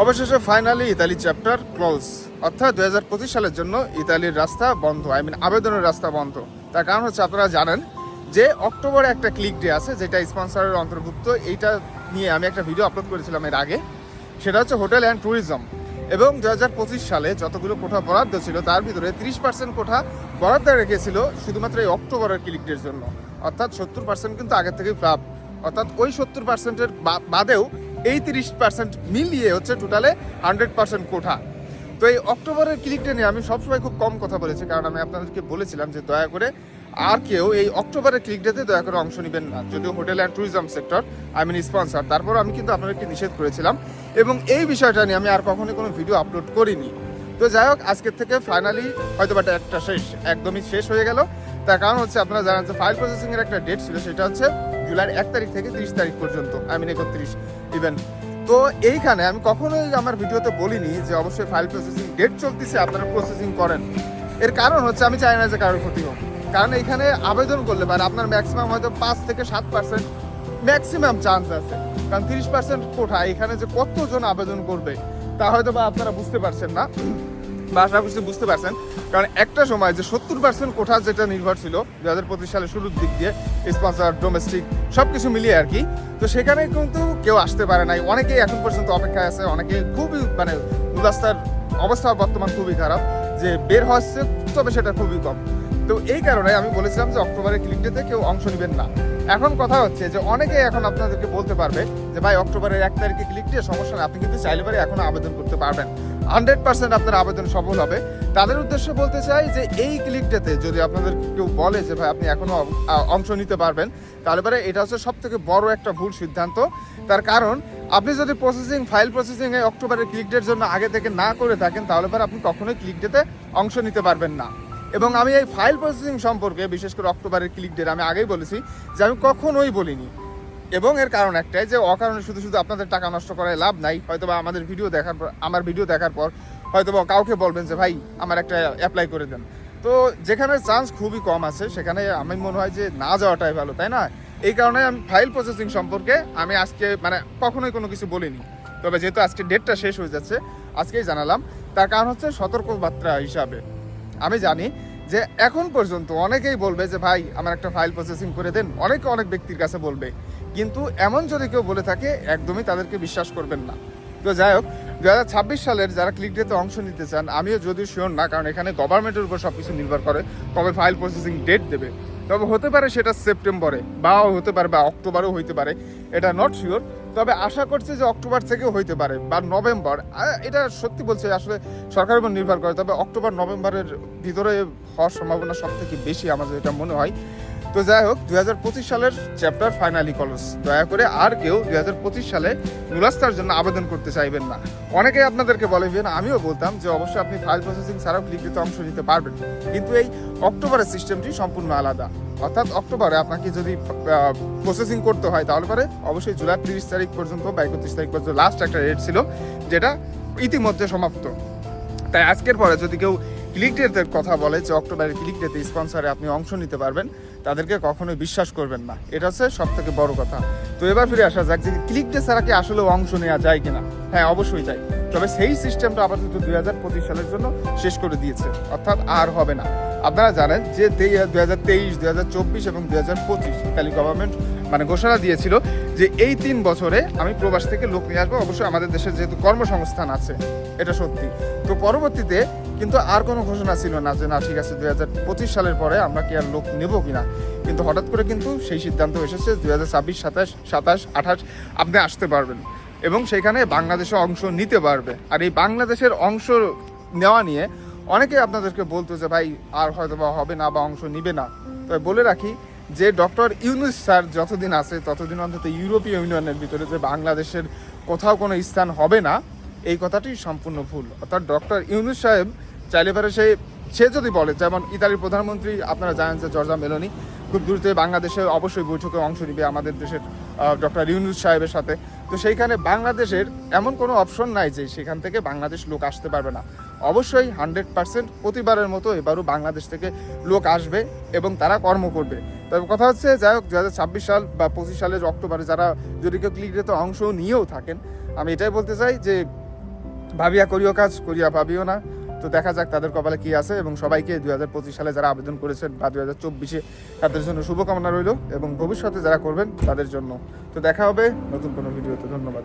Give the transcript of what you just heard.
অবশেষে finally Italy chapter close অর্থাৎ দু হাজার পঁচিশ সালের জন্য ইতালির রাস্তা বন্ধ। আই মিন আবেদনের রাস্তা বন্ধ। তার কারণ হচ্ছে আপনারা জানেন যে অক্টোবরে একটা ক্লিক ডে আছে, যেটা স্পন্সরের অন্তর্ভুক্ত। এইটা নিয়ে আমি একটা ভিডিও আপলোড করেছিলাম এর আগে। সেটা হচ্ছে হোটেল অ্যান্ড ট্যুরিজম এবং দু হাজার পঁচিশ সালে যতগুলো কোঠা বরাদ্দ ছিল, তার ভিতরে তিরিশ পার্সেন্ট কোঠা বরাদ্দ রেখেছিল শুধুমাত্র এই অক্টোবরের ক্লিক ডের জন্য। অর্থাৎ সত্তর পার্সেন্ট কিন্তু আগে থেকেই ফ্লাপ অর্থাৎ ওই সত্তর পার্সেন্টের বাদেও এই তিরিশ পার্সেন্ট মিলিয়ে হচ্ছে টোটালে হান্ড্রেড পার্সেন্ট কোঠা। তো এই অক্টোবরের ক্লিকটা নিয়ে আমি সবসময় খুব কম কথা বলেছি, কারণ আমি আপনাদেরকে বলেছিলাম যে দয়া করে আর কেউ এই অক্টোবরের ক্লিকটাতে দয়া করে অংশ নেবেন না। যদিও hotel and tourism sector I mean sponsor তারপর আমি কিন্তু আপনাদেরকে নিষেধ করেছিলাম। এবং এই বিষয়টা নিয়ে আমি আর কখনোই কোনো ভিডিও আপলোড করিনি। তো যাই হোক, আজকের থেকে ফাইনালি হয়তো বাটা একটা শেষ, একদমই শেষ হয়ে গেল। তার কারণ হচ্ছে আপনারা জানেন যে ফাইল প্রসেসিং এর একটা ডেট ছিল, সেটা হচ্ছে জুলাইয়ের এক তারিখ থেকে তিরিশ তারিখ পর্যন্ত আই মিন একত্রিশ ইভেন তো এইখানে আমি কখনোই আমার ভিডিওতে বলিনি যে অবশ্যই ফাইল প্রসেসিং ডেট চলতেছে, আপনারা প্রসেসিং করেন। এর কারণ হচ্ছে আমি চাই না যে কারোর ক্ষতি হোক। কারণ এখানে আবেদন করলে পারে আপনার ম্যাক্সিমাম হয়তো পাঁচ থেকে সাত পার্সেন্ট ম্যাক্সিমাম চান্স আছে। কারণ তিরিশ পার্সেন্ট কোঠা এখানে যে কতজন আবেদন করবে, তা হয়তো বা আপনারা বুঝতে পারছেন না। বা আশা করছি বুঝতে পারছেন, কারণ একটা সময় যে সত্তর পার্সেন্ট কোঠা যেটা নির্ভর ছিল দু হাজার পঁচিশ সালের শুরুর দিক দিয়ে স্পন্সর ডোমেস্টিক সব কিছু মিলিয়ে আর কি। তো সেখানে কিন্তু কেউ আসতে পারে নাই। অনেকেই এখন পর্যন্ত অপেক্ষায় আছে অনেকে খুবই মানে উল্লাস্তার অবস্থা বর্তমান খুবই খারাপ, যে বের হচ্ছে, তবে সেটা খুবই কম। তো এই কারণে আমি বলেছিলাম যে অক্টোবরের ক্লিকটাতে কেউ অংশ নেবেন না। এখন কথা হচ্ছে যে অনেকে এখন আপনাদেরকে বলতে পারবে যে, ভাই, অক্টোবরের এক তারিখে ক্লিক দিয়ে সমস্যা নেই। আপনি কিন্তু চাইলে পারে এখন আবেদন করতে পারবেন। হান্ড্রেড পার্সেন্ট আপনার আবেদন সফল হবে। তাদের উদ্দেশ্য বলতে চাই যে এই ক্লিকটাতে যদি আপনাদের কেউ বলে যে, ভাই, আপনি এখনও অংশ নিতে পারবেন, তাহলে পরে এটা হচ্ছে সব থেকে বড় একটা ভুল সিদ্ধান্ত। তার কারণ, আপনি যদি প্রসেসিং ফাইল প্রসেসিং এ অক্টোবরের ক্লিক ডের জন্য আগে থেকে না করে থাকেন, তাহলে পরে আপনি কখনোই ক্লিক ডেতে অংশ নিতে পারবেন না। এবং আমি এই ফাইল প্রসেসিং সম্পর্কে, বিশেষ করে অক্টোবরের ক্লিক ডেট আমি আগেই বলেছি যে, আমি কখনোই বলিনি। এবং এর কারণ একটাই যে অকারণে শুধু শুধু আপনাদের টাকা নষ্ট করায় লাভ নাই হয়তো বা আমাদের ভিডিও দেখার পর আমার ভিডিও দেখার পর হয়তো বা কাউকে বলবেন যে, ভাই, আমার একটা অ্যাপ্লাই করে দেন। তো যেখানে চান্স খুবই কম আছে, সেখানে আমি মনে হয় যে না যাওয়াটাই ভালো, তাই না? এই কারণে আমি ফাইল প্রসেসিং সম্পর্কে আমি আজকে মানে কখনোই কোনো কিছু বলিনি। তবে যেহেতু আজকে ডেটটা শেষ হয়ে যাচ্ছে, আজকেই জানালাম। তার কারণ হচ্ছে সতর্কবার্তা হিসাবে। আমি জানি যে এখন পর্যন্ত অনেকেই বলবে যে, ভাই, আমার একটা ফাইল প্রসেসিং করে দেন। অনেকে অনেক ব্যক্তির কাছে বলবে। কিন্তু এমন যদি কেউ বলে থাকে, একদমই তাদেরকে বিশ্বাস করবেন না। তো যাই হোক দু হাজার ছাব্বিশ সালের যারা ক্লিক ডেতে অংশ নিতে চান, আমিও যদিও শিওর না, কারণ এখানে গভর্নমেন্টের উপর সব কিছু নির্ভর করে কবে ফাইল প্রসেসিং ডেট দেবে। তবে হতে পারে সেটা সেপ্টেম্বরে বা হতে পারে বা অক্টোবরেও হইতে পারে, এটা নট শিওর তবে আশা করছি যে অক্টোবর থেকেও হইতে পারে, বা নভেম্বর। এটা সত্যি বলছে, আসলে সরকারের উপর নির্ভর করে, তবে অক্টোবর, নভেম্বরের ভিতরে হওয়ার সম্ভাবনা সব থেকে বেশি আমার যেটা মনে হয়। তো যাই হোক, দুই হাজার পঁচিশ সালের চ্যাপ্টার ফাইনালি কলেজ দয়া করে আর কেউ দুই হাজার পঁচিশ সালে নুরাস্তার জন্য আবেদন করতে চাইবেন না। অনেকে আপনাদেরকে বলে, ইভেন আমিও বলতাম যে অবশ্যই আপনি ফাইল প্রসেসিং ছাড়াও দিতে অংশ নিতে পারবেন। কিন্তু এই অক্টোবরের সিস্টেমটি সম্পূর্ণ আলাদা। অর্থাৎ অক্টোবরে আপনাকে যদি প্রসেসিং করতে হয়, তাহলে পরে অবশ্যই জুলাই তিরিশ তারিখ পর্যন্ত বা একত্রিশ তারিখ পর্যন্ত লাস্ট একটা রেট ছিল, যেটা ইতিমধ্যে সমাপ্ত। তাই আজকের পরে যদি কেউ ক্লিক ডেটের কথা বলে, যে অক্টোবরের ক্লিক ডেতে স্পন্সরে আপনি অংশ নিতে পারবেন, তাদেরকে কখনোই বিশ্বাস করবেন না। এটা হচ্ছে সব থেকে বড় কথা। তো এবার ফিরে আসা যাক যে ক্লিক ডে ছাড়া কি আসলে অংশ নেওয়া যায় কিনা? হ্যাঁ অবশ্যই যায়। তবে সেই সিস্টেমটা আপাতত দুই হাজার পঁচিশ সালের জন্য শেষ করে দিয়েছে, অর্থাৎ আর হবে না। আপনারা জানেন যে দুই হাজার তেইশ, দুই হাজার চব্বিশ এবং দুই হাজার পঁচিশ ইতালি গভর্নমেন্ট মানে ঘোষণা দিয়েছিল যে এই তিন বছরে আমি প্রবাস থেকে লোক নিয়ে আসব। অবশ্যই আমাদের দেশের যেহেতু কর্মসংস্থান আছে, এটা সত্যি। তো পরবর্তীতে কিন্তু আর কোনো ঘোষণা ছিল না যে না, ঠিক আছে, দুই হাজার পঁচিশ সালের পরে আমরা কি আর লোক নেব কিনা। কিন্তু হঠাৎ করে কিন্তু সেই সিদ্ধান্ত এসেছে, দুই হাজার ছাব্বিশ, সাতাশ সাতাশ, আঠাশ, আপনি আসতে পারবেন। এবং সেখানে বাংলাদেশে অংশ নিতে পারবে। আর এই বাংলাদেশের অংশ নেওয়া নিয়ে অনেকে আপনাদেরকে বলতো যে, ভাই, আর হয়তো বা হবে না বা অংশ নিবে না। তবে বলে রাখি যে, ডক্টর ইউনুস স্যার যতদিন আছে, ততদিন অন্তত ইউরোপীয় ইউনিয়নের ভিতরে যে বাংলাদেশের কোথাও কোনো স্থান হবে না, এই কথাটি সম্পূর্ণ ভুল। অর্থাৎ ডক্টর ইউনুস সাহেব চাইলে পারে সে সে যদি বলে, যেমন ইতালির প্রধানমন্ত্রী, আপনারা জানেন যে জর্জা মেলোনি খুব দ্রুত বাংলাদেশে অবশ্যই বৈঠকে অংশ নিবে আমাদের দেশের ডক্টর ইউনুস সাহেবের সাথে। তো সেইখানে বাংলাদেশের এমন কোনো অপশন নাই যে সেখান থেকে বাংলাদেশ লোক আসতে পারবে না। অবশ্যই হান্ড্রেড পার্সেন্ট প্রতিবারের মতো এবারও বাংলাদেশ থেকে লোক আসবে এবং তারা কর্ম করবে। তবে কথা হচ্ছে, যাই হোক দু হাজার ছাব্বিশ সাল বা পঁচিশ সালের অক্টোবরে যারা যদি কেউ ক্লিকেতে অংশ নিয়েও থাকেন, আমি এটাই বলতে চাই যে, ভাবিয়া করিও কাজ, করিয়া ভাবিও না। তো দেখা যাক তাদের কপালে কি আছে এবং সবাইকে দুই হাজার পঁচিশ সালে যারা আবেদন করেছেন বা দুই হাজার চব্বিশে তাদের জন্য শুভকামনা রইল এবং ভবিষ্যতে যারা করবেন তাদের জন্য। তো দেখা হবে নতুন কোনো ভিডিওতে। ধন্যবাদ।